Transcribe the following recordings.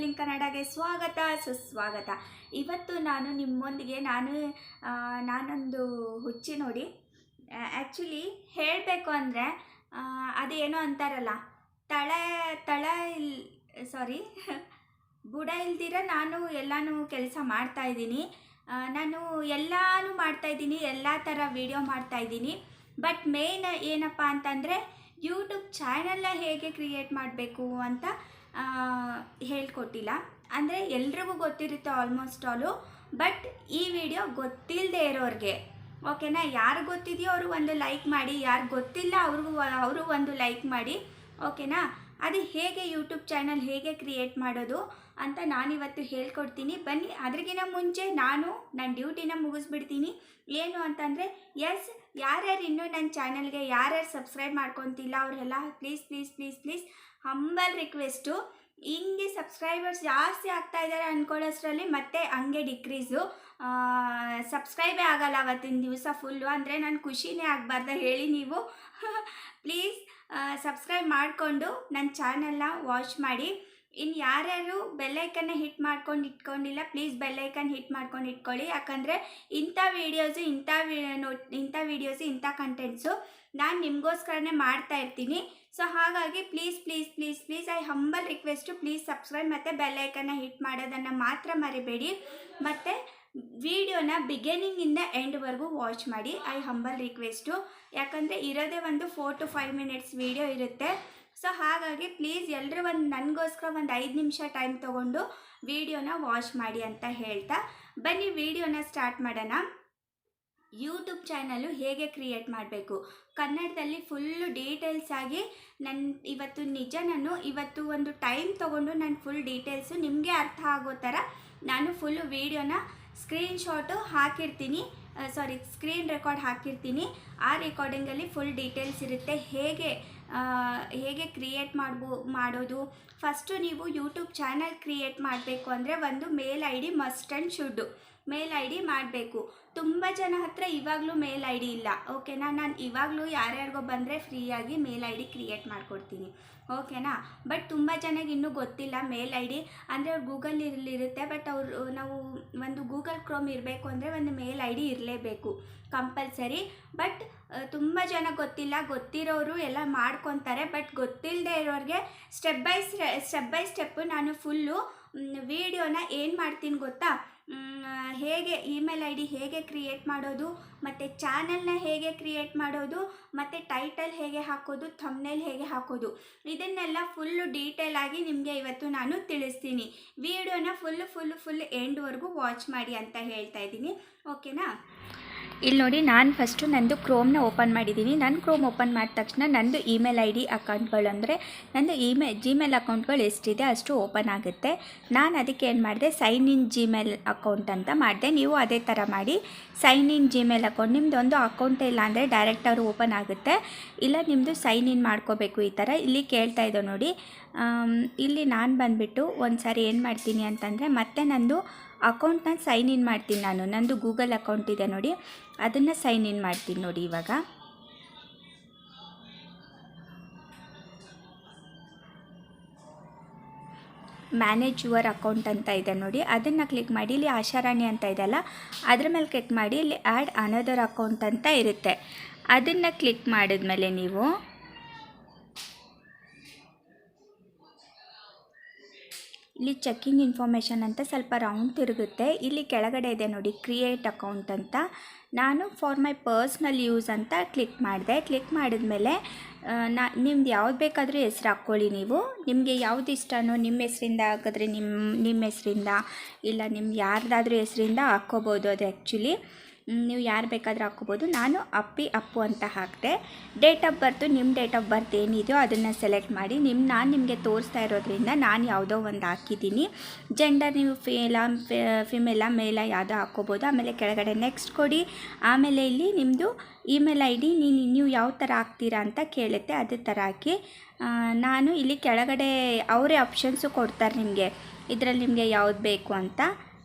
Link ಕನ್ನಡಗೆ ಸ್ವಾಗತ, ಸುಸ್ವಾಗತ. ಇವತ್ತು ನಾನು ನಿಮ್ಮೊಂದಿಗೆ, ನಾನು ನಾನೊಂದು ಹುಚ್ಚಿ ನೋಡಿ. ಆ್ಯಕ್ಚುಲಿ ಹೇಳಬೇಕು ಅಂದರೆ ಅದೇನೋ ಅಂತಾರಲ್ಲ. ತಳ ತಳ ಇಲ್ ಸಾರಿ ಬುಡ ಇಲ್ದಿರ ನಾನು ಎಲ್ಲನೂ ಕೆಲಸ ಮಾಡ್ತಾಯಿದ್ದೀನಿ ನಾನು ಎಲ್ಲಾನು ಮಾಡ್ತಾ ಇದ್ದೀನಿ, ಎಲ್ಲ ಥರ ವೀಡಿಯೋ ಮಾಡ್ತಾಯಿದ್ದೀನಿ ಬಟ್ ಮೇಯ್ನ್ ಏನಪ್ಪ ಅಂತಂದರೆ ಯೂಟ್ಯೂಬ್ ಚಾನಲ್ನ ಹೇಗೆ ಕ್ರಿಯೇಟ್ ಮಾಡಬೇಕು ಅಂತ ಹೇಳ್ಕೊಟ್ಟಿಲ್ಲ. ಅಂದರೆ ಎಲ್ರಿಗೂ ಗೊತ್ತಿರುತ್ತೆ ಆಲ್ಮೋಸ್ಟ್ ಆಲು ಬಟ್ ಈ ವಿಡಿಯೋ ಗೊತ್ತಿಲ್ಲದೆ ಇರೋರಿಗೆ ಓಕೆನಾ ಯಾರು ಗೊತ್ತಿದೆಯೋ ಅವರು ಒಂದು ಲೈಕ್ ಮಾಡಿ, ಯಾರು ಗೊತ್ತಿಲ್ಲ ಅವ್ರಿಗೂ ಅವರು ಒಂದು ಲೈಕ್ ಮಾಡಿ ಓಕೆನಾ ಅದು ಹೇಗೆ ಯೂಟ್ಯೂಬ್ ಚಾನಲ್ ಹೇಗೆ ಕ್ರಿಯೇಟ್ ಮಾಡೋದು ಅಂತ ನಾನಿವತ್ತು ಹೇಳ್ಕೊಡ್ತೀನಿ. ಬನ್ನಿ, ಅದ್ರಿಗಿನ ಮುಂಚೆ ನಾನು ನನ್ನ ಡ್ಯೂಟಿನ ಮುಗಿಸ್ಬಿಡ್ತೀನಿ. ಏನು ಅಂತಂದರೆ ಎಸ್ ಯಾರ್ಯಾರು ಇನ್ನೂ ನನ್ನ ಚಾನಲ್ಗೆ ಯಾರ್ಯಾರು ಸಬ್ಸ್ಕ್ರೈಬ್ ಮಾಡ್ಕೊತಿಲ್ಲ ಅವರೆಲ್ಲ please please please please humble request ಹಿಂಗೆ ಸಬ್ಸ್ಕ್ರೈಬರ್ಸ್ ಜಾಸ್ತಿ ಆಗ್ತಾ ಇದ್ದಾರೆ ಅಂದ್ಕೊಳ್ಳೋಷ್ಟರಲ್ಲಿ ಮತ್ತೆ ಹಂಗೆ ಡಿಕ್ರೀಸು ಸಬ್ಸ್ಕ್ರೈಬೇ ಆಗಲ್ಲ ಅವತ್ತಿನ ದಿವಸ ಫುಲ್ಲು ಅಂದರೆ ನಾನು ಖುಷಿನೇ ಆಗಬಾರ್ದ ಹೇಳಿ ನೀವು. ಪ್ಲೀಸ್ ಸಬ್ಸ್ಕ್ರೈಬ್ ಮಾಡಿಕೊಂಡು ನನ್ನ ಚಾನಲ್ನ ವಾಚ್ ಮಾಡಿ. ಇನ್ನು ಯಾರ್ಯಾರು ಬೆಲ್ಲೈಕನ್ನ ಹಿಟ್ ಮಾಡ್ಕೊಂಡು ಇಟ್ಕೊಂಡಿಲ್ಲ ಪ್ಲೀಸ್ ಬೆಲ್ಲೈಕನ್ ಹಿಟ್ ಮಾಡ್ಕೊಂಡು ಇಟ್ಕೊಳ್ಳಿ. ಯಾಕಂದರೆ ಇಂಥ ವೀಡಿಯೋಸು ಇಂಥ ವಿ ನೋಟ್ ಇಂಥ ವೀಡಿಯೋಸು ಇಂಥ ಕಂಟೆಂಟ್ಸು ನಾನು ನಿಮಗೋಸ್ಕರನೇ ಮಾಡ್ತಾ ಇರ್ತೀನಿ. ಸೊ ಹಾಗಾಗಿ please please please please I humble request please subscribe ಮತ್ತು ಬೆಲ್ಲೈಕನ್ನ ಹಿಟ್ ಮಾಡೋದನ್ನು ಮಾತ್ರ ಮರಿಬೇಡಿ. ಮತ್ತು ವಿಡಿಯೋನ ಬಿಗಿನಿಂಗಿಂದ ಎಂಡ್ವರೆಗೂ ವಾಚ್ ಮಾಡಿ. ಐ ಹಂಬಲ್ ರಿಕ್ವೆಸ್ಟು ಯಾಕಂದರೆ ಇರೋದೇ ಒಂದು four to five minutes video ಇರುತ್ತೆ. ಸೊ ಹಾಗಾಗಿ ಪ್ಲೀಸ್ ಎಲ್ಲರೂ ಒಂದು ನನಗೋಸ್ಕರ ಒಂದು ಐದು ನಿಮಿಷ ಟೈಮ್ ತೊಗೊಂಡು ವಿಡಿಯೋನ ವಾಚ್ ಮಾಡಿ ಅಂತ ಹೇಳ್ತಾ. ಬನ್ನಿ ವಿಡಿಯೋನ ಸ್ಟಾರ್ಟ್ ಮಾಡೋಣ. ಯೂಟ್ಯೂಬ್ ಚಾನಲು ಹೇಗೆ ಕ್ರಿಯೇಟ್ ಮಾಡಬೇಕು? ಕನ್ನಡದಲ್ಲಿ ಫುಲ್ಲು ಡೀಟೇಲ್ಸ್ ಆಗಿ ನನ್ನ ಇವತ್ತು ನಿಜ ನಾನು ಇವತ್ತು ಒಂದು ಟೈಮ್ ತೊಗೊಂಡು ನಾನು ಫುಲ್ ಡೀಟೇಲ್ಸು ನಿಮಗೆ ಅರ್ಥ ಆಗೋ ಥರ ನಾನು ಫುಲ್ಲು ವೀಡಿಯೋನ ಸ್ಕ್ರೀನ್ಶಾಟು ಹಾಕಿರ್ತೀನಿ. ಸಾರಿ, ಸ್ಕ್ರೀನ್ ರೆಕಾರ್ಡ್ ಹಾಕಿರ್ತೀನಿ. ಆ ರೆಕಾರ್ಡಿಂಗಲ್ಲಿ ಫುಲ್ ಡೀಟೇಲ್ಸ್ ಇರುತ್ತೆ. ಹೇಗೆ ಹೇಗೆ ಕ್ರಿಯೇಟ್ ಮಾಡ್ಬೋ, ಮಾಡೋದು? ಫಸ್ಟು ನೀವು ಯೂಟ್ಯೂಬ್ ಚಾನಲ್ ಕ್ರಿಯೇಟ್ ಮಾಡಬೇಕು ಅಂದರೆ ಒಂದು mail I D must and should mail I D ಮಾಡಬೇಕು. ತುಂಬ ಜನ ಹತ್ರ ಇವಾಗಲೂ ಮೇಲ್ ಐ ಡಿ ಇಲ್ಲ. ಓಕೆನಾ? ನಾನು ಇವಾಗಲೂ ಯಾರ್ಯಾರಿಗೋ ಬಂದರೆ ಫ್ರೀಯಾಗಿ ಮೇಲ್ ಐ ಡಿ ಕ್ರಿಯೇಟ್ ಮಾಡಿಕೊಡ್ತೀನಿ. ಓಕೆನಾ? ಬಟ್ ತುಂಬ ಜನಕ್ಕೆ ಇನ್ನೂ ಗೊತ್ತಿಲ್ಲ ಮೇಲ್ ಐ ಡಿ ಅಂದರೆ ಅವ್ರು ಗೂಗಲ್ ಇರಲಿರುತ್ತೆ ಬಟ್ ಅವರು, ನಾವು ಒಂದು ಗೂಗಲ್ ಕ್ರೋಮ್ ಇರಬೇಕು ಅಂದರೆ ಒಂದು ಮೇಲ್ ಐ ಡಿ ಇರಲೇಬೇಕು ಕಂಪಲ್ಸರಿ. ಬಟ್ ತುಂಬ ಜನ ಗೊತ್ತಿಲ್ಲ. ಗೊತ್ತಿರೋರು ಎಲ್ಲ ಮಾಡ್ಕೊತಾರೆ. ಬಟ್ ಗೊತ್ತಿಲ್ಲದೆ ಇರೋರಿಗೆ step by step by step ನಾನು ಫುಲ್ಲು ವಿಡಿಯೋನ ಏನು ಮಾಡ್ತೀನಿ ಗೊತ್ತಾ? ಹೇಗೆ ಇಮೇಲ್ ಐ ಡಿ ಹೇಗೆ ಕ್ರಿಯೇಟ್ ಮಾಡೋದು, ಮತ್ತು ಚಾನಲ್ನ ಹೇಗೆ ಕ್ರಿಯೇಟ್ ಮಾಡೋದು, ಮತ್ತು ಟೈಟಲ್ ಹೇಗೆ ಹಾಕೋದು ಥಮ್ನೇಲ್ ಹೇಗೆ ಹಾಕೋದು, ಇದನ್ನೆಲ್ಲ ಫುಲ್ಲು ಡೀಟೇಲ್ ಆಗಿ ನಿಮಗೆ ಇವತ್ತು ನಾನು ತಿಳಿಸ್ತೀನಿ. ವಿಡಿಯೋನ ಫುಲ್ಲು ಫುಲ್ಲು ಫುಲ್ ಎಂಡ್ವರೆಗೂ ವಾಚ್ ಮಾಡಿ ಅಂತ ಹೇಳ್ತಾ ಇದ್ದೀನಿ. ಓಕೆನಾ ಇಲ್ಲಿ ನೋಡಿ, ನಾನು ಫಸ್ಟು ನಂದು ಕ್ರೋಮ್ನ ಓಪನ್ ಮಾಡಿದ್ದೀನಿ ನನ್ನ ಕ್ರೋಮ್ ಓಪನ್ ಮಾಡಿದ ತಕ್ಷಣ ನಂದು ಇಮೇಲ್ ಐ ಡಿ ಅಕೌಂಟ್ಗಳು ಅಂದರೆ ನಂದು ಇಮೇ ಜಿಮೇಲ್ ಅಕೌಂಟ್ಗಳು ಎಷ್ಟಿದೆ ಅಷ್ಟು ಓಪನ್ ಆಗುತ್ತೆ. ನಾನು ಅದಕ್ಕೆ ಏನು ಮಾಡಿದೆ ಸೈನ್ ಇನ್ ಜಿಮೇಲ್ ಅಕೌಂಟ್ ಅಂತ ಮಾಡಿದೆ. ನೀವು ಅದೇ ಥರ ಮಾಡಿ ಸೈನ್ ಇನ್ ಜಿಮೇಲ್ ಅಕೌಂಟ್ ನಿಮ್ಮದು ಒಂದು ಅಕೌಂಟೇ ಇಲ್ಲ ಅಂದರೆ ಡೈರೆಕ್ಟ್ ಅವರು ಓಪನ್ ಆಗುತ್ತೆ. ಇಲ್ಲ ನಿಮ್ಮದು ಸೈನ್ ಇನ್ ಮಾಡ್ಕೋಬೇಕು ಈ ಥರ ಇಲ್ಲಿ ಕೇಳ್ತಾ ಇದ್ದೋ ನೋಡಿ ಇಲ್ಲಿ ನಾನು ಬಂದುಬಿಟ್ಟು ಒಂದು ಸಾರಿ ಏನು ಮಾಡ್ತೀನಿ ಅಂತಂದರೆ ಮತ್ತೆ ನಂದು ಅಕೌಂಟ್ನ ಸೈನ್ ಇನ್ ಮಾಡ್ತೀನಿ ನಾನು. ನಂದು ಗೂಗಲ್ ಅಕೌಂಟ್ ಇದೆ ನೋಡಿ. ಅದನ್ನು ಸೈನ್ ಇನ್ ಮಾಡ್ತೀನಿ ನೋಡಿ ಇವಾಗ. ಮ್ಯಾನೇಜ್ ಯುವರ್ ಅಕೌಂಟ್ ಅಂತ ಇದೆ ನೋಡಿ. ಅದನ್ನು ಕ್ಲಿಕ್ ಮಾಡಿ, ಇಲ್ಲಿ ಆಶಾರಾಣಿ ಅಂತ ಇದೆಯಲ್ಲ ಅದ್ರ ಮೇಲೆ ಕ್ಲಿಕ್ ಮಾಡಿ, ಇಲ್ಲಿ ಆ್ಯಡ್ ಅನದರ್ ಅಕೌಂಟ್ ಅಂತ ಇರುತ್ತೆ. ಅದನ್ನು ಕ್ಲಿಕ್ ಮಾಡಿದ್ಮೇಲೆ ನೀವು ಇಲ್ಲಿ ಚೆಕ್ಕಿಂಗ್ ಇನ್ಫಾರ್ಮೇಷನ್ ಅಂತ ಸ್ವಲ್ಪ ರೌಂಡ್ ತಿರುಗುತ್ತೆ. ಇಲ್ಲಿ ಕೆಳಗಡೆ ಇದೆ ನೋಡಿ ಕ್ರಿಯೇಟ್ ಅಕೌಂಟ್ ಅಂತ. ನಾನು ಫಾರ್ ಮೈ ಪರ್ಸ್ನಲ್ ಯೂಸ್ ಅಂತ ಕ್ಲಿಕ್ ಮಾಡಿದೆ. ಕ್ಲಿಕ್ ಮಾಡಿದ್ಮೇಲೆ ನಾ, ನಿಮ್ದು ಯಾವ್ದು ಬೇಕಾದರೂ ಹೆಸ್ರು ಹಾಕ್ಕೊಳ್ಳಿ ನೀವು. ನಿಮಗೆ ಯಾವ್ದು ಇಷ್ಟನೋ ನಿಮ್ಮ ಹೆಸರಿಂದ ಹಾಕಿದ್ರೆ ನಿಮ್ಮ ನಿಮ್ಮ ಹೆಸರಿಂದ ಇಲ್ಲ ನಿಮ್ಮ ಯಾರ್ದಾದ್ರೂ ಹೆಸರಿಂದ ಹಾಕ್ಕೋಬೋದು ಅದು ಆ್ಯಕ್ಚುಲಿ ನೀವು ಯಾರು ಬೇಕಾದರೂ ಹಾಕ್ಕೋಬೋದು. ನಾನು ಅಪ್ಪಿ, ಅಪ್ಪು ಅಂತ ಹಾಕಿದೆ. ಡೇಟ್ ಆಫ್ ಬರ್ತು ನಿಮ್ಮ ಡೇಟ್ ಆಫ್ ಬರ್ತ್ ಏನಿದೆಯೋ ಅದನ್ನು ಸೆಲೆಕ್ಟ್ ಮಾಡಿ. ನಿಮ್ಮ ನಾನು ನಿಮಗೆ ತೋರಿಸ್ತಾ ಇರೋದ್ರಿಂದ ನಾನು ಯಾವುದೋ ಒಂದು ಹಾಕಿದ್ದೀನಿ. ಜೆಂಡರ್ ನೀವು ಫೇಲ ಫಿಮೇಲ ಮೇಲ ಯಾವುದೋ ಹಾಕ್ಕೋಬೋದು. ಆಮೇಲೆ ಕೆಳಗಡೆ ನೆಕ್ಸ್ಟ್ ಕೊಡಿ. ಆಮೇಲೆ ಇಲ್ಲಿ ನಿಮ್ಮದು ಇಮೇಲ್ ಐ ಡಿ ನೀನು ನೀವು ಯಾವ ಥರ ಹಾಕ್ತೀರಾ ಅಂತ ಕೇಳುತ್ತೆ. ಅದೇ ಥರ ಹಾಕಿ. ನಾನು ಇಲ್ಲಿ ಕೆಳಗಡೆ ಅವರೇ ಆಪ್ಷನ್ಸು ಕೊಡ್ತಾರೆ ನಿಮಗೆ. ಇದರಲ್ಲಿ ನಿಮಗೆ ಯಾವ್ದು ಬೇಕು ಅಂತ.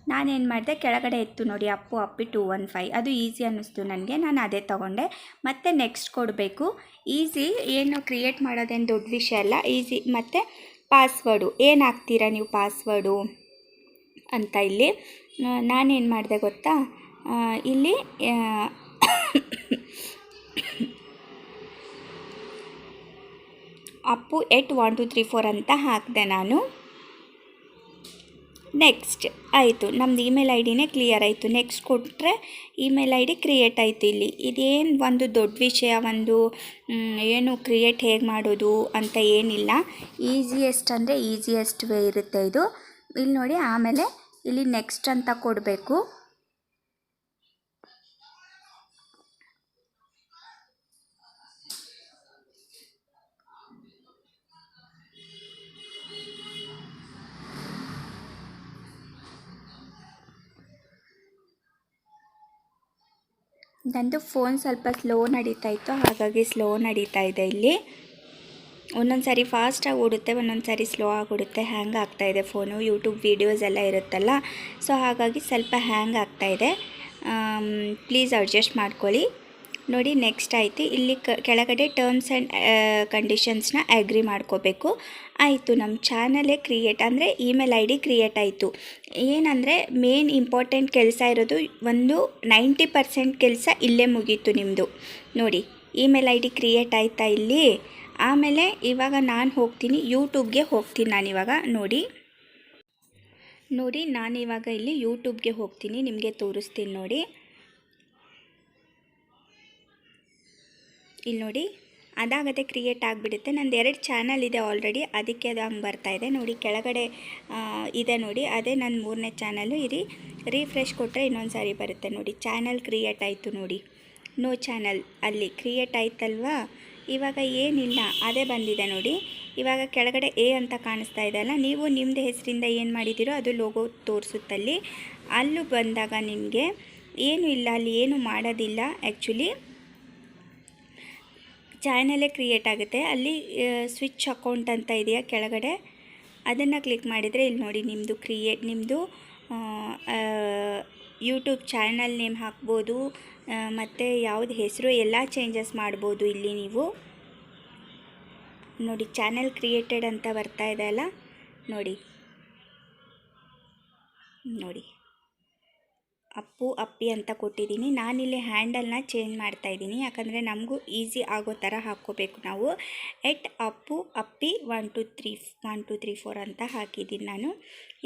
ನಾನೇನು ಮಾಡಿದೆ, ಕೆಳಗಡೆ ಇತ್ತು ನೋಡಿ, Appu, Appi two one five ಅದು ಈಸಿ ಅನ್ನಿಸ್ತು ನನಗೆ, ನಾನು ಅದೇ ತೊಗೊಂಡೆ. ಮತ್ತು ನೆಕ್ಸ್ಟ್ ಕೊಡಬೇಕು. ಈಸಿ, ಏನು ಕ್ರಿಯೇಟ್ ಮಾಡೋದೇನು ದೊಡ್ಡ ವಿಷಯ ಅಲ್ಲ, ಈಸಿ. ಮತ್ತು ಪಾಸ್ವರ್ಡು. ಏನು ಹಾಕ್ತೀರಾ ನೀವು ಪಾಸ್ವರ್ಡು ಅಂತ ಇಲ್ಲಿ? ನಾನೇನು ಮಾಡಿದೆ ಗೊತ್ತಾ? ಇಲ್ಲಿ Appu, at, one, two, three, four ಅಂತ ಹಾಕಿದೆ ನಾನು. ನೆಕ್ಸ್ಟ್ ಆಯಿತು. ನಮ್ಮದು ಇಮೇಲ್ ಐ ಡಿನೇ ಕ್ಲಿಯರ್ ಆಯಿತು. ನೆಕ್ಸ್ಟ್ ಕೊಟ್ಟರೆ ಇಮೇಲ್ ಐ ಡಿ ಕ್ರಿಯೇಟ್ ಆಯಿತು ಇಲ್ಲಿ. ಇದೇನು ಒಂದು ದೊಡ್ಡ ವಿಷಯ, ಒಂದು ಏನು ಕ್ರಿಯೇಟ್ ಹೇಗೆ ಮಾಡೋದು ಅಂತ ಏನಿಲ್ಲ. ಈಸಿಯೆಸ್ಟ್ ಅಂದರೆ ಈಸಿಯೆಸ್ಟ್ ವೇ ಇರುತ್ತೆ ಇದು. ಇಲ್ಲಿ ನೋಡಿ, ಆಮೇಲೆ ಇಲ್ಲಿ ನೆಕ್ಸ್ಟ್ ಅಂತ ಕೊಡಬೇಕು. ನಂದು ಫೋನ್ ಸ್ವಲ್ಪ ಸ್ಲೋ ನಡೀತಾ ಇತ್ತು, ಹಾಗಾಗಿ ಸ್ಲೋ ನಡೀತಾ ಇದೆ ಇಲ್ಲಿ. ಒಂದೊಂದು ಸಾರಿ ಫಾಸ್ಟಾಗಿ ಓಡುತ್ತೆ ಒಂದೊಂದು ಸಾರಿ ಸ್ಲೋ ಆಗಿಬಿಡುತ್ತೆ ಹ್ಯಾಂಗ್ ಆಗ್ತಾಯಿದೆ ಫೋನು ಯೂಟ್ಯೂಬ್ ವೀಡಿಯೋಸ್ ಎಲ್ಲ ಇರುತ್ತಲ್ಲ ಸೊ ಹಾಗಾಗಿ ಸ್ವಲ್ಪ ಹ್ಯಾಂಗ್ ಆಗ್ತಾಯಿದೆ ಪ್ಲೀಸ್ ಅಡ್ಜಸ್ಟ್ ಮಾಡ್ಕೊಳ್ಳಿ. ನೋಡಿ ನೆಕ್ಸ್ಟ್ ಆಯಿತು. ಇಲ್ಲಿ ಕೆಳಗಡೆ ಟರ್ಮ್ಸ್ ಆ್ಯಂಡ್ ಕಂಡೀಷನ್ಸ್ನ ಅಗ್ರಿ ಮಾಡ್ಕೋಬೇಕು. ಆಯಿತು ನಮ್ಮ ಚಾನಲೇ ಕ್ರಿಯೇಟ್ ಅಂದರೆ ಇಮೇಲ್ ಐ ಡಿ ಕ್ರಿಯೇಟ್ ಆಯಿತು. ಏನಂದರೆ ಮೇನ್ ಇಂಪಾರ್ಟೆಂಟ್ ಕೆಲಸ ಇರೋದು ಒಂದು ನೈಂಟಿ ಪರ್ಸೆಂಟ್ ಕೆಲಸ ಇಲ್ಲೇ ಮುಗೀತು ನಿಮ್ಮದು ನೋಡಿ ಇಮೇಲ್ ಐ ಡಿ ಕ್ರಿಯೇಟ್ ಆಯಿತಾ ಇಲ್ಲಿ? ಆಮೇಲೆ ಇವಾಗ ನಾನು ಹೋಗ್ತೀನಿ ಯೂಟ್ಯೂಬ್ಗೆ ಹೋಗ್ತೀನಿ ನಾನಿವಾಗ ನೋಡಿ. ನೋಡಿ ನಾನಿವಾಗ ಇಲ್ಲಿ ಯೂಟ್ಯೂಬ್ಗೆ ಹೋಗ್ತೀನಿ, ನಿಮಗೆ ತೋರಿಸ್ತೀನಿ ನೋಡಿ. ಇಲ್ಲಿ ನೋಡಿ ಅದಾಗದೆ ಕ್ರಿಯೇಟ್ ಆಗಿಬಿಡುತ್ತೆ. ನಂದು ಎರಡು ಚಾನಲ್ ಇದೆ ಆಲ್ರೆಡಿ ಅದಕ್ಕೆ ಅದು ಹಂಗೆ ಬರ್ತಾ ಇದೆ. ನೋಡಿ, ಕೆಳಗಡೆ ಇದೆ ನೋಡಿ. ಅದೇ ನನ್ನ ಮೂರನೇ ಚಾನಲ್ಲು ಇರಿ ರೀಫ್ರೆಶ್ ಕೊಟ್ಟರೆ ಇನ್ನೊಂದು ಸಾರಿ ಬರುತ್ತೆ ನೋಡಿ. ಚಾನಲ್ ಕ್ರಿಯೇಟ್ ಆಯಿತು ನೋಡಿ. ನೋ ಚಾನಲ್ ಅಲ್ಲಿ ಕ್ರಿಯೇಟ್ ಆಯ್ತಲ್ವಾ? ಇವಾಗ ಏನಿಲ್ಲ. ಅದೇ ಬಂದಿದೆ ನೋಡಿ. ಇವಾಗ ಕೆಳಗಡೆ ಎ ಅಂತ ಕಾಣಿಸ್ತಾ ಇದೆ ಅಲ್ಲ? ನೀವು ನಿಮ್ಮದು ಹೆಸರಿಂದ ಏನು ಮಾಡಿದ್ದೀರೋ ಅದು ಲೋಗೋ ತೋರಿಸುತ್ತಲ್ಲಿ. ಅಲ್ಲೂ ಬಂದಾಗ ನಿಮಗೆ ಏನೂ ಇಲ್ಲ, ಅಲ್ಲಿ ಏನು ಮಾಡೋದಿಲ್ಲ ಆ್ಯಕ್ಚುಲಿ ಚಾನಲೇ ಕ್ರಿಯೇಟ್ ಆಗುತ್ತೆ. ಅಲ್ಲಿ ಸ್ವಿಚ್ ಅಕೌಂಟ್ ಅಂತ ಇದೆಯಾ ಕೆಳಗಡೆ? ಅದನ್ನು ಕ್ಲಿಕ್ ಮಾಡಿದರೆ ಇಲ್ಲಿ ನೋಡಿ ನಿಮ್ಮದು ಕ್ರಿಯೇಟ್ ನಿಮ್ಮದು ಯೂಟ್ಯೂಬ್ ಚಾನಲ್ ನೇಮ್ ಹಾಕ್ಬೋದು ಮತ್ತು ಯಾವುದು ಹೆಸರು ಎಲ್ಲ ಚೇಂಜಸ್ ಮಾಡ್ಬೋದು ಇಲ್ಲಿ ನೀವು. ನೋಡಿ, ಚಾನಲ್ ಕ್ರಿಯೇಟೆಡ್ ಅಂತ ಬರ್ತಾ ಇದೆ ಅಲ್ಲ? ನೋಡಿ. ನೋಡಿ. ಅಪ್ಪು, ಅಪ್ಪಿ ಅಂತ ಕೊಟ್ಟಿದ್ದೀನಿ. ನಾನಿಲ್ಲಿ ಹ್ಯಾಂಡಲ್ನ ಚೇಂಜ್ ಮಾಡ್ತಾ ಇದ್ದೀನಿ. ಯಾಕಂದರೆ ನಮಗೂ ಈಸಿ ಆಗೋ ಥರ ಹಾಕ್ಕೋಬೇಕು ನಾವು. At, Appu, Appi one two three one two three four ಅಂತ ಹಾಕಿದ್ದೀನಿ ನಾನು.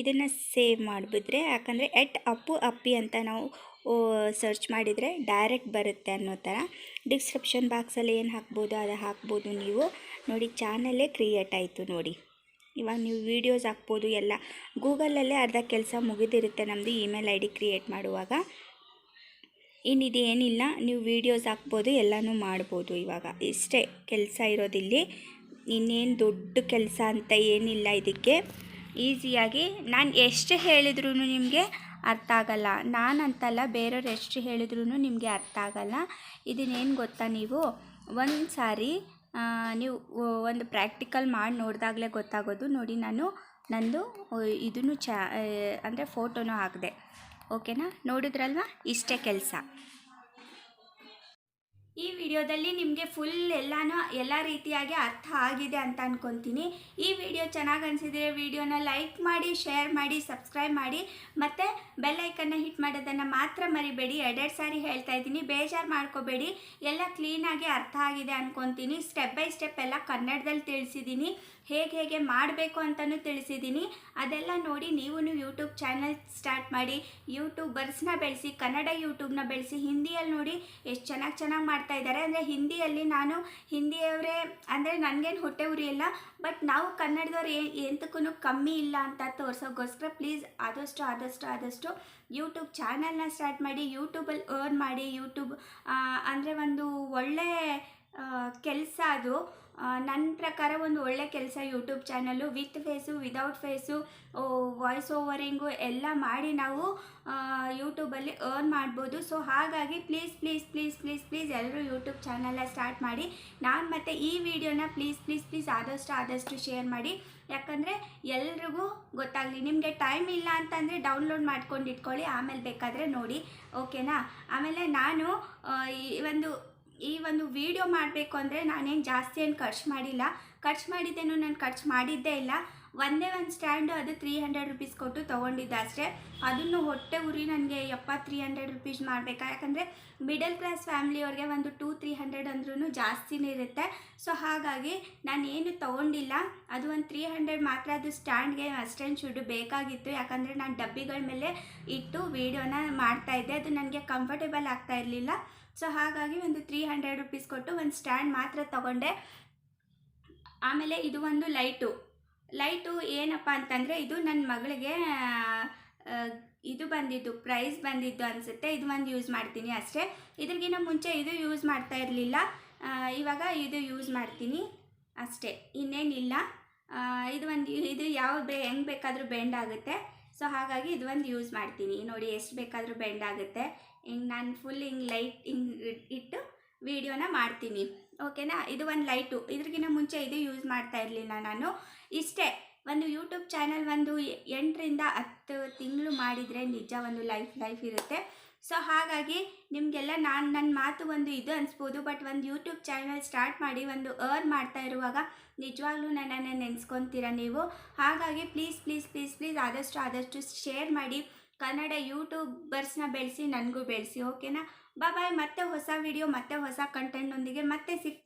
ಇದನ್ನು ಸೇವ್ ಮಾಡಿಬಿಟ್ರೆ ಯಾಕಂದರೆ ಎಟ್, ಅಪ್ಪು, ಅಪ್ಪಿ ಅಂತ ನಾವು ಸರ್ಚ್ ಮಾಡಿದರೆ ಡೈರೆಕ್ಟ್ ಬರುತ್ತೆ ಅನ್ನೋ ಥರ. ಡಿಸ್ಕ್ರಿಪ್ಷನ್ ಬಾಕ್ಸಲ್ಲಿ ಏನು ಹಾಕ್ಬೋದು, ಅದು ಹಾಕ್ಬೋದು ನೀವು. ನೋಡಿ ಚಾನಲ್ಲೇ ಕ್ರಿಯೇಟ್ ಆಯಿತು ನೋಡಿ. ಇವಾಗ ನೀವು ವೀಡಿಯೋಸ್ ಹಾಕ್ಬೋದು ಎಲ್ಲ. ಗೂಗಲಲ್ಲೇ ಅರ್ಧ ಕೆಲಸ ಮುಗಿದಿರುತ್ತೆ. ನಮ್ಮದು ಇಮೇಲ್ ಐ ಡಿ ಕ್ರಿಯೇಟ್ ಮಾಡುವಾಗ. ಇನ್ನಿದು ಏನಿಲ್ಲ, ನೀವು ವೀಡಿಯೋಸ್ ಹಾಕ್ಬೋದು, ಎಲ್ಲನೂ ಮಾಡ್ಬೋದು ಇವಾಗ. ಇಷ್ಟೇ ಕೆಲಸ ಇರೋದಿಲ್ಲಿ. ಇನ್ನೇನು ದೊಡ್ಡ ಕೆಲಸ ಅಂತ ಏನಿಲ್ಲ ಇದಕ್ಕೆ. ಈಸಿಯಾಗಿ ನಾನು ಎಷ್ಟು ಹೇಳಿದ್ರೂ ನಿಮಗೆ ಅರ್ಥ ಆಗಲ್ಲ. ನಾನಂತಲ್ಲ ಬೇರೆಯವ್ರು ಎಷ್ಟು ಹೇಳಿದ್ರೂ ನಿಮಗೆ ಅರ್ಥ ಆಗಲ್ಲ. ಇದನ್ನೇನು ಗೊತ್ತಾ ನೀವು? ಒಂದು ಸಾರಿ ನೀವು ಒಂದು ಪ್ರಾಕ್ಟಿಕಲ್ ಮಾಡಿ ನೋಡಿದಾಗಲೇ ಗೊತ್ತಾಗೋದು. ನೋಡಿ ನಾನು ನಂದು ಇದನ್ನು ಚಾ ಅಂದರೆ ಫೋಟೋನೂ ಹಾಕಿದೆ. ಓಕೆನಾ ನೋಡಿದ್ರಲ್ವಾ? ಇಷ್ಟೇ ಕೆಲಸ. ಈ ವಿಡಿಯೋದಲ್ಲಿ ನಿಮಗೆ ಫುಲ್ ಎಲ್ಲನೂ, ಎಲ್ಲ ರೀತಿಯಾಗಿ ಅರ್ಥ ಆಗಿದೆ ಅಂತ ಅನ್ಕೊತೀನಿ. ಈ ವಿಡಿಯೋ ಚೆನ್ನಾಗಿ ಅನಿಸಿದರೆ ವಿಡಿಯೋನ ಲೈಕ್ ಮಾಡಿ ಶೇರ್ ಮಾಡಿ ಸಬ್ಸ್ಕ್ರೈಬ್ ಮಾಡಿ. ಮತ್ತು ಬೆಲ್ಲೈಕನ್ನ ಹಿಟ್ ಮಾಡೋದನ್ನು ಮಾತ್ರ ಮರಿಬೇಡಿ. ಎರಡೆರಡು ಸಾರಿ ಹೇಳ್ತಾ ಇದ್ದೀನಿ, ಬೇಜಾರು ಮಾಡ್ಕೋಬೇಡಿ. ಎಲ್ಲ ಕ್ಲೀನಾಗಿ ಅರ್ಥ ಆಗಿದೆ ಅನ್ಕೊತೀನಿ. ಸ್ಟೆಪ್ ಬೈ ಸ್ಟೆಪ್ ಎಲ್ಲ ಕನ್ನಡದಲ್ಲಿ ತಿಳಿಸಿದ್ದೀನಿ. ಹೇಗೆ ಹೇಗೆ ಮಾಡಬೇಕು ಅಂತಲೂ ತಿಳಿಸಿದ್ದೀನಿ. ಅದೆಲ್ಲ ನೋಡಿ ನೀವು ಯೂಟ್ಯೂಬ್ ಚಾನಲ್ ಸ್ಟಾರ್ಟ್ ಮಾಡಿ. ಯೂಟ್ಯೂಬರ್ಸ್ನ ಬೆಳೆಸಿ, ಕನ್ನಡ ಯೂಟ್ಯೂಬ್ನ ಬೆಳೆಸಿ ಹಿಂದಿಯಲ್ಲಿ ನೋಡಿ ಎಷ್ಟು ಚೆನ್ನಾಗಿ ಚೆನ್ನಾಗಿ ಮಾಡ್ತಾ ಇದ್ದಾರೆ. ಅಂದರೆ ಹಿಂದಿಯಲ್ಲಿ ನಾನು ಹಿಂದಿಯವರೇ, ಅಂದರೆ ನನಗೇನು ಹೊಟ್ಟೆ ಉರಿಯಲ್ಲ ಬಟ್ ನಾವು ಕನ್ನಡದವ್ರು ಎಂತಕ್ಕೂ ಕಮ್ಮಿ ಇಲ್ಲ ಅಂತ ತೋರಿಸೋಕ್ಕೋಸ್ಕರ ಪ್ಲೀಸ್ ಆದಷ್ಟು ಆದಷ್ಟು ಆದಷ್ಟು ಯೂಟ್ಯೂಬ್ ಚಾನಲ್ನ ಸ್ಟಾರ್ಟ್ ಮಾಡಿ ಯೂಟ್ಯೂಬಲ್ಲಿ ಅರ್ನ್ ಮಾಡಿ ಯೂಟ್ಯೂಬ್ ಅಂದರೆ ಒಂದು ಒಳ್ಳೆ ಕೆಲಸ ಅದು. ನನ್ನ ಪ್ರಕಾರ ಒಂದು ಒಳ್ಳೆ ಕೆಲಸ YouTube channel with face without face voice ಓವರಿಂಗು ಎಲ್ಲ ಮಾಡಿ ನಾವು ಯೂಟ್ಯೂಬಲ್ಲಿ ಅರ್ನ್ ಮಾಡ್ಬೋದು. ಸೊ ಹಾಗಾಗಿ please please please please please ಎಲ್ಲರೂ ಯೂಟ್ಯೂಬ್ ಚಾನಲ್ನ ಸ್ಟಾರ್ಟ್ ಮಾಡಿ. ನಾನು ಮತ್ತು ಈ ವಿಡಿಯೋನ ಪ್ಲೀಸ್ ಪ್ಲೀಸ್ ಪ್ಲೀಸ್ ಆದಷ್ಟು ಆದಷ್ಟು ಶೇರ್ ಮಾಡಿ. ಯಾಕಂದರೆ ಎಲ್ರಿಗೂ ಗೊತ್ತಾಗಲಿ, ನಿಮಗೆ ಟೈಮ್ ಇಲ್ಲ ಅಂತಂದರೆ ಡೌನ್ಲೋಡ್ ಮಾಡ್ಕೊಂಡು ಇಟ್ಕೊಳ್ಳಿ, ಆಮೇಲೆ ಬೇಕಾದರೆ ನೋಡಿ. ಓಕೆನಾ ಆಮೇಲೆ ನಾನು ಈ ಒಂದು ಈ ಒಂದು ವಿಡಿಯೋ ಮಾಡಬೇಕು ಅಂದರೆ ನಾನೇನು ಜಾಸ್ತಿ ಏನು ಖರ್ಚು ಮಾಡಿಲ್ಲ. ಖರ್ಚು ಮಾಡಿದ್ದೇನು ನಾನು ಖರ್ಚು ಮಾಡಿದ್ದೇ ಇಲ್ಲ. ಒಂದೇ ಒಂದು ಸ್ಟ್ಯಾಂಡು ಅದು ತ್ರೀ ಹಂಡ್ರೆಡ್ ರುಪೀಸ್ ಕೊಟ್ಟು ತೊಗೊಂಡಿದ್ದೆ ಅಷ್ಟೇ. ಅದನ್ನು ಹೊಟ್ಟೆ ಉರಿ ನನಗೆ ಎಪ್ಪ ತ್ರೀ ಹಂಡ್ರೆಡ್ ರುಪೀಸ್ ಮಾಡಬೇಕಾ? ಯಾಕಂದರೆ ಮಿಡಲ್ ಕ್ಲಾಸ್ ಫ್ಯಾಮಿಲಿಯವ್ರಿಗೆ ಒಂದು ಟೂ ತ್ರೀ ಹಂಡ್ರೆಡ್ ಅಂದ್ರೂ ಜಾಸ್ತಿನೇ ಇರುತ್ತೆ. ಸೊ ಹಾಗಾಗಿ ನಾನು ಏನು ತೊಗೊಂಡಿಲ್ಲ. ಅದು ಒಂದು ತ್ರೀ ಹಂಡ್ರೆಡ್ ಮಾತ್ರ, ಅದು ಸ್ಟ್ಯಾಂಡ್ಗೆ ಅಷ್ಟೇನು ಶುಡ್ ಬೇಕಾಗಿತ್ತು. ಯಾಕಂದರೆ ನಾನು ಡಬ್ಬಿಗಳ ಮೇಲೆ ಇಟ್ಟು ವೀಡಿಯೋನ ಮಾಡ್ತಾಯಿದ್ದೆ ಅದು ನನಗೆ ಕಂಫರ್ಟೇಬಲ್ ಆಗ್ತಾ ಇರಲಿಲ್ಲ. ಸೊ ಹಾಗಾಗಿ ಒಂದು ತ್ರೀ ಹಂಡ್ರೆಡ್ ರುಪೀಸ್ ಕೊಟ್ಟು ಒಂದು ಸ್ಟ್ಯಾಂಡ್ ಮಾತ್ರ ತೊಗೊಂಡೆ. ಆಮೇಲೆ ಇದು ಒಂದು ಲೈಟು. ಲೈಟು ಏನಪ್ಪ ಅಂತಂದರೆ ಇದು ನನ್ನ ಮಗಳಿಗೆ ಇದು ಬಂದಿದ್ದು, ಪ್ರೈಸ್ ಬಂದಿದ್ದು ಅನಿಸುತ್ತೆ. ಇದು ಒಂದು ಯೂಸ್ ಮಾಡ್ತೀನಿ ಅಷ್ಟೇ. ಇದ್ರಿಗಿನ ಮುಂಚೆ ಇದು ಯೂಸ್ ಮಾಡ್ತಾ ಇರಲಿಲ್ಲ. ಇವಾಗ ಇದು ಯೂಸ್ ಮಾಡ್ತೀನಿ ಅಷ್ಟೇ. ಇನ್ನೇನಿಲ್ಲ. ಇದು ಒಂದು, ಇದು ಯಾವ ಬೇ, ಹೆಂಗೆ ಬೇಕಾದರೂ ಬೆಂಡ್ ಆಗುತ್ತೆ. ಸೊ, ಹಾಗಾಗಿ ಇದು ಒಂದು ಯೂಸ್ ಮಾಡ್ತೀನಿ. ನೋಡಿ, ಎಷ್ಟು ಬೇಕಾದರೂ ಬೆಂಡ್ ಆಗುತ್ತೆ. ಹಿಂಗೆ ನಾನು ಫುಲ್ ಹಿಂಗೆ ಲೈಟ್ ಹಿಂಗೆ ಇಟ್ಟು, ವೀಡಿಯೋನ ಮಾಡ್ತೀನಿ. ಓಕೆನಾ? ಇದು ಒಂದು ಲೈಟು. ಇದ್ರಿಗಿನ ಮುಂಚೆ ಇದು ಯೂಸ್ ಮಾಡ್ತಾ ಇರಲಿಲ್ಲ ನಾನು. ಇಷ್ಟೇ, ಒಂದು ಯೂಟ್ಯೂಬ್ ಚಾನಲ್ ಒಂದು ಎಂಟರಿಂದ ಹತ್ತು ತಿಂಗಳು ಮಾಡಿದರೆ ನಿಜ ಒಂದು ಲೈಫ್ ಲೈಫ್ ಇರುತ್ತೆ. ಸೊ, ಹಾಗಾಗಿ ನಿಮಗೆಲ್ಲ ನಾನು ನನ್ನ ಮಾತು ಒಂದು ಇದು ಅನಿಸ್ಬೋದು, ಬಟ್ ಒಂದು ಯೂಟ್ಯೂಬ್ ಚಾನಲ್ ಸ್ಟಾರ್ಟ್ ಮಾಡಿ ಒಂದು ಅರ್ನ್ ಮಾಡ್ತಾ ಇರುವಾಗ ನಿಜವಾಗ್ಲೂ ನನ್ನನ್ನು ನೆನೆಸ್ಕೊತೀರ ನೀವು. ಹಾಗಾಗಿ ಪ್ಲೀಸ್ ಪ್ಲೀಸ್ ಪ್ಲೀಸ್ ಪ್ಲೀಸ್ ಆದಷ್ಟು ಆದಷ್ಟು ಶೇರ್ ಮಾಡಿ. ಕನ್ನಡ ಯೂಟ್ಯೂಬರ್ಸ್ನ ಬೆಳೆಸಿ, ನನಗೂ ಬೆಳೆಸಿ, ಓಕೆನಾ? ಬಾಯ್ ಮತ್ತೆ ಹೊಸ ವಿಡಿಯೋ ಮತ್ತೆ ಹೊಸ ಕಂಟೆಂಟ್ನೊಂದಿಗೆ ಮತ್ತೆ ಸಿಕ್